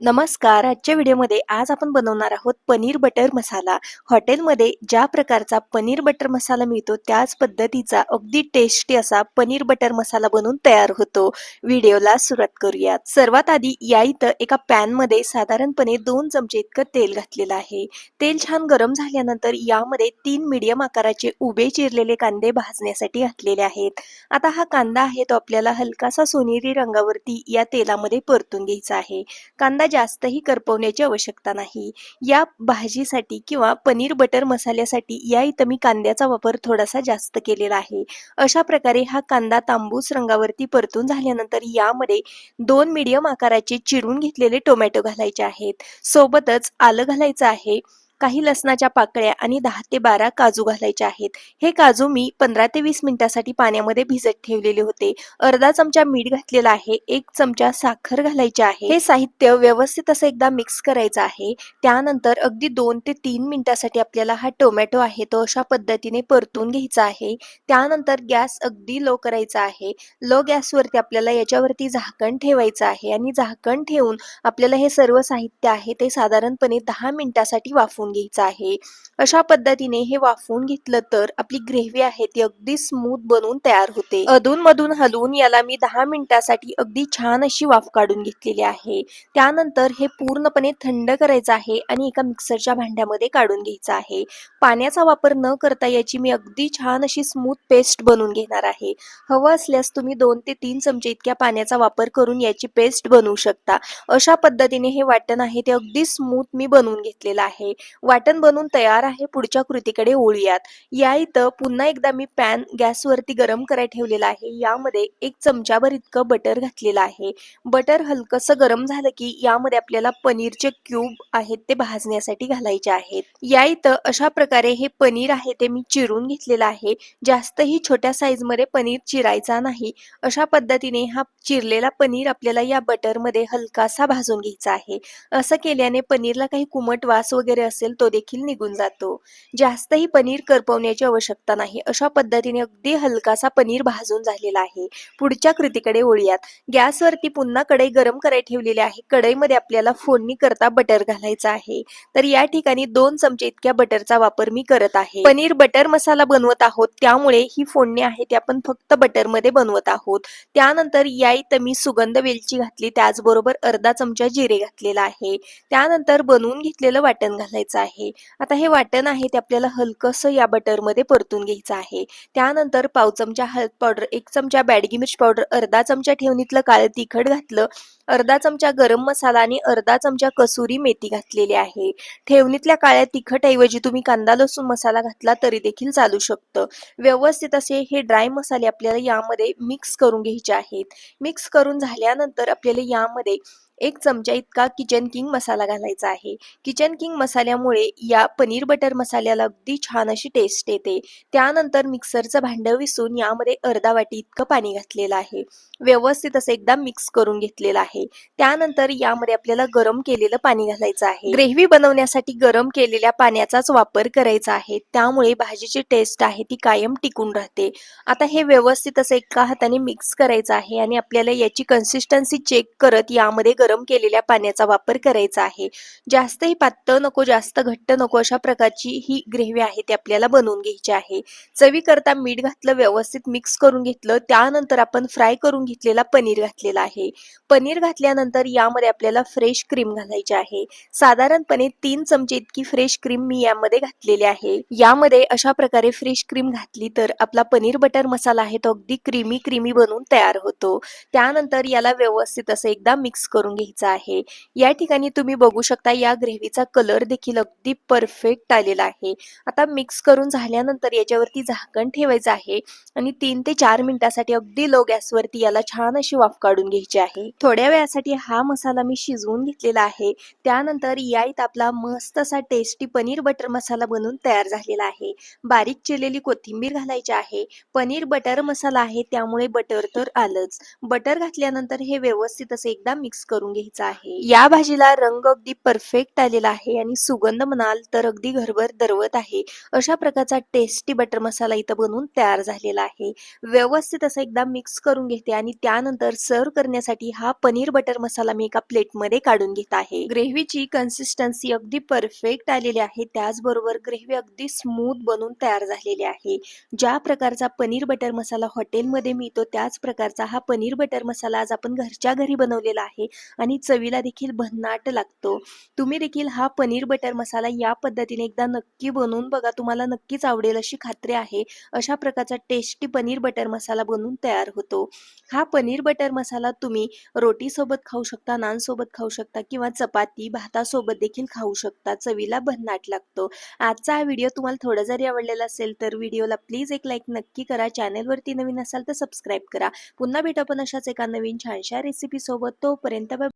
नमस्कार आजच्या व्हिडिओमध्ये आज आपण बनवणार आहोत पनीर बटर मसाला. हॉटेलमध्ये ज्या प्रकारचा पनीर बटर मसाला मिळतो त्याच पद्धतीचा अगदी टेस्टी असा पनीर बटर मसाला बनवून तयार होतो. व्हिडिओला सुरुवात करूयात. सर्वात आधी या इथं एका पॅनमध्ये साधारणपणे दोन चमचे इतकं तेल घातलेलं आहे. तेल छान गरम झाल्यानंतर यामध्ये तीन मीडियम आकाराचे उभे चिरलेले कांदे भाजण्यासाठी घातलेले आहेत. आता हा कांदा आहे तो आपल्याला हलकासा सोनेरी रंगावरती या तेलामध्ये परतून घ्यायचा आहे. कांदा जास्तही करपवण्याची आवश्यकता नाही. या भाजीसाठी किंवा पनीर बटर मसाल्यासाठी या इथं मी कांद्याचा वापर थोडासा जास्त केलेला आहे. अशा प्रकारे हा कांदा तांबूस रंगावरती परतून झाल्यानंतर यामध्ये दोन मीडियम आकाराचे चिरून घेतलेले टोमॅटो घालायचे आहेत. सोबतच आलं घालायचं आहे. काही लसणाच्या पाकळ्या आणि दहा ते बारा काजू घालायचे आहेत. हे काजू मी पंधरा ते वीस मिनिटासाठी पाण्यामध्ये भिजत ठेवलेले होते. अर्धा चमचा मीठ घातलेला आहे. एक चमचा साखर घालायचे आहे. हे साहित्य व्यवस्थित असं एकदा मिक्स करायचं आहे. त्यानंतर अगदी दोन ते तीन मिनिटासाठी आपल्याला हा टोमॅटो आहे तो अशा पद्धतीने परतून घ्यायचा आहे. त्यानंतर गॅस अगदी लो करायचा आहे. लो गॅसवरती आपल्याला याच्यावरती झाकण ठेवायचं आहे आणि झाकण ठेवून आपल्याला हे सर्व साहित्य आहे ते साधारणपणे दहा मिनिटासाठी वाफवून घ्यायचं आहे. अशा पद्धतीने हे वाफवून घेतलं तर आपली ग्रेव्ही आहे ती अगदी स्मूथ बनवून तयार होते. अधून मधून हलवून याला मी दहा मिनिटासाठी अगदी छान अशी वाफ काढून घेतलेली आहे. त्यानंतर हे पूर्णपणे थंड करायचं आहे आणि एका मिक्सरच्या भांड्यामध्ये काढून घ्यायचं आहे. पाण्याचा वापर न करता याची मी अगदी छान अशी स्मूथ पेस्ट बनवून घेणार आहे. हवं असल्यास तुम्ही दोन ते तीन चमचे इतक्या पाण्याचा वापर करून याची पेस्ट बनवू शकता. अशा पद्धतीने हे वाटण आहे ते अगदी स्मूथ मी बनवून घेतलेलं आहे. वाटण बनवून तयार आहे पुढच्या कृतीकडे ओळूयात. या इथं पुन्हा एकदा मी पॅन गॅसवरती गरम करायला ठेवलेला आहे. यामध्ये एक चमचाभर इतकं बटर घातलेलं आहे. बटर हलकसं गरम झालं की यामध्ये आपल्याला पनीरचे क्यूब आहेत ते भाजण्यासाठी घालायचे आहेत. या इथं अशा प्रकारे हे पनीर आहे ते मी चिरून घेतलेलं आहे. जास्तही छोट्या साईजमध्ये पनीर चिरायचा नाही. अशा पद्धतीने हा चिरलेला पनीर आपल्याला या बटरमध्ये हलकासा भाजून घ्यायचा आहे. असं केल्याने पनीरला काही कुमट वास वगैरे असेल तो देखील निघून जातो. जास्तही पनीर करपवण्याची आवश्यकता नाही अशा पद्धतीने अगदी हलकासा पनीर भाजून झालेला आहे. पुढच्या कृतीकडे ओळूयात गॅसवरती पुन्हा कढई गरम करायला ठेवलेली आहे. कढईमध्ये आपल्याला फोडणी करता बटर घालायचं आहे. तर या ठिकाणी दोन चमचे इतक्या बटरचा वापर मी करत आहे. पनीर बटर मसाला बनवत आहोत त्यामुळे ही फोडणी आहे ती आपण फक्त बटरमध्ये बनवत आहोत. त्यानंतर या इथं मी सुगंध वेलची घातली त्याचबरोबर अर्धा चमचा जिरे घातलेला आहे. त्यानंतर बनवून घेतलेलं वाटण घालायचं आहे. आता हे वाटण आहे ते आपल्याला हलकस या बटरमध्ये परतून घ्यायचं आहे. त्यानंतर पाव चमचा हळद पावडर एक चमचा बॅडगी मिर्च पावडर अर्धा चमचा ठेवणीतलं काळं तिखट घातलं अर्धा चमचा गरम मसाला आणि अर्धा चमचा कसुरी मेथी घातलेली आहे. ठेवणीतल्या काळ्या तिखट ऐवजी तुम्ही कांदा लसूण मसाला घातला तरी देखील चालू शकतं. व्यवस्थित असे हे ड्राय मसाले आपल्याला यामध्ये मिक्स करून घ्यायचे आहेत. मिक्स करून झाल्यानंतर आपल्याला यामध्ये एक चमचा इतका किचन किंग मसाला घालायचा आहे. किचन किंग मसाल्यामुळे या पनीर बटर मसाल्याला अगदी छान अशी टेस्ट येते. त्यानंतर मिक्सरचं भांडं विसून यामध्ये अर्धा वाटी इतकं पाणी घातलेलं आहे. व्यवस्थित असं एकदा मिक्स करून घेतलेलं आहे. त्यानंतर यामध्ये आपल्याला गरम केलेलं पाणी घालायचं आहे. ग्रेव्ही बनवण्यासाठी गरम केलेल्या पाण्याचाच वापर करायचा आहे. त्यामुळे भाजीची टेस्ट आहे ती कायम टिकून राहते. आता हे व्यवस्थित असं एका हाताने मिक्स करायचं आहे आणि आपल्याला याची कन्सिस्टन्सी चेक करत यामध्ये गरम केलेल्या पाण्याचा वापर करायचा आहे. जास्तही पातळ नको जास्त घट्ट नको अशा प्रकारची ही ग्रेव्ही आहे ती आपल्याला बनवून घ्यायची आहे. चवी करता मीठ घातलं व्यवस्थित मिक्स करून घेतलं त्यानंतर आपण फ्राय करून घेतलेला पनीर घातलेला आहे. पनीर घातल्यानंतर यामध्ये आपल्याला फ्रेश क्रीम घालायची आहे. साधारणपणे तीन चमचे इतकी फ्रेश क्रीम मी यामध्ये घातलेली आहे. यामध्ये अशा प्रकारे फ्रेश क्रीम घातली तर आपला पनीर बटर मसाला आहे तो अगदी क्रीमी क्रीमी बनवून तयार होतो. त्यानंतर याला व्यवस्थित असं एकदा मिक्स करून घ्यायचा आहे. या ठिकाणी तुम्ही बघू शकता या ग्रेव्हीचा कलर देखील अगदी परफेक्ट आलेला आहे. आता मिक्स करून झाल्यानंतर याच्यावरती झाकण ठेवायचं आहे आणि तीन ते चार मिनिटासाठी अगदी लो गॅसवरती याला छान अशी वाफ काढून घ्यायची आहे. थोड्या वेळासाठी हा मसाला मी शिजवून घेतलेला आहे. त्यानंतर या इथं आपला मस्त असा टेस्टी पनीर बटर मसाला बनवून तयार झालेला आहे. बारीक चिरलेली कोथिंबीर घालायची आहे. पनीर बटर मसाला आहे त्यामुळे बटर तर आलंच. बटर घातल्यानंतर हे व्यवस्थित असे एकदा मिक्स करून करून घ्यायचा आहे. या भाजीला रंग अगदी परफेक्ट आलेला आहे आणि सुगंध म्हणाल तर अगदी घरभर दरवत आहे. अशा प्रकारचा टेस्टी बटर मसाला इथं बनवून तयार झालेला आहे. व्यवस्थित असं एकदा मिक्स करून घेते आणि त्यानंतर सर्व करण्यासाठी हा पनीर बटर मसाला मी एका प्लेटमध्ये काढून घेत आहे. ग्रेव्हीची कन्सिस्टन्सी अगदी परफेक्ट आलेली आहे. त्याचबरोबर ग्रेव्ही अगदी स्मूथ बनून तयार झालेली आहे. ज्या प्रकारचा पनीर बटर मसाला हॉटेलमध्ये मिळतो त्याच प्रकारचा हा पनीर बटर मसाला आज आपण घरच्या घरी बनवलेला आहे. आणि चवीला देखील भन्नाट लागतो. तुम्ही देखील हा पनीर बटर मसाला या पद्धतीने एकदा नक्की बनवून बघा. तुम्हाला नक्कीच आवडेल अशी खात्री आहे. अशा प्रकारचा टेस्टी पनीर बटर मसाला बनवून तयार होतो. हा पनीर बटर मसाला तुम्ही रोटीसोबत खाऊ शकता नानसोबत खाऊ शकता किंवा चपाती भातासोबत देखील खाऊ शकता. चवीला भन्नाट लागतो. आजचा हा व्हिडिओ तुम्हाला थोडा जरी आवडलेला असेल तर व्हिडिओला प्लीज एक लाईक नक्की करा. चॅनलवरती नवीन असाल तर सबस्क्राईब करा. पुन्हा भेटू आपण अशाच एका नवीन छानशा रेसिपीसोबत तोपर्यंत तोपर्यंत